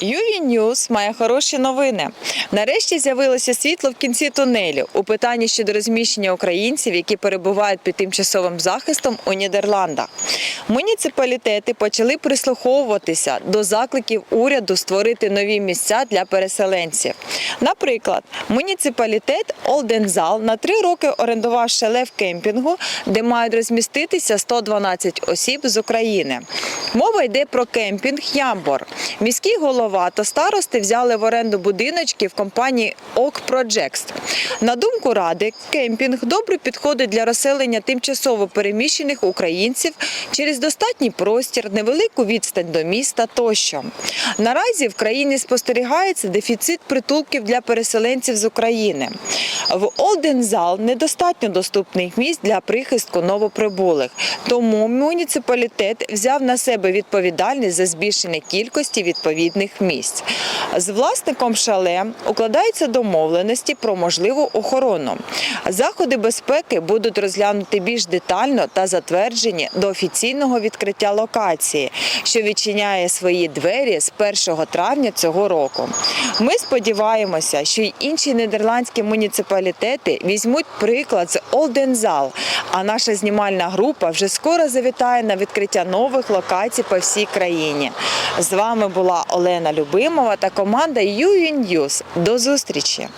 Юві Ньюс має хороші новини. Нарешті з'явилося світло в кінці тунелю у питанні щодо розміщення українців, які перебувають під тимчасовим захистом у Нідерландах. Муніципалітети почали прислуховуватися до закликів уряду створити нові місця для переселенців. Наприклад, муніципалітет Олдензал на три роки орендував шале в кемпінгу, де мають розміститися 112 осіб з України. Мова йде про кемпінг Ямбор. Міський голова та старости взяли в оренду будиночки в компанії ОК Projects. На думку ради, кемпінг добре підходить для розселення тимчасово переміщених українців через достатній простір, невелику відстань до міста тощо. Наразі в країні спостерігається дефіцит притулків для переселенців з України. В Олдензал недостатньо доступних місць для прихистку новоприбулих, тому муніципалітет взяв на себе відповідальність за збільшення кількості відповідних місць. З власником шале укладаються домовленості про можливу охорону. Заходи безпеки будуть розглянуті більш детально та затверджені до офіційного відкриття локації, що відчиняє свої двері з 1 травня цього року. Ми сподіваємося, що й інші нідерландські муніципалітети візьмуть приклад з Олдензал, а наша знімальна група вже скоро завітає на відкриття нових локацій по всій країні. З вами була Олена Любимова та команда UV News. До зустрічі!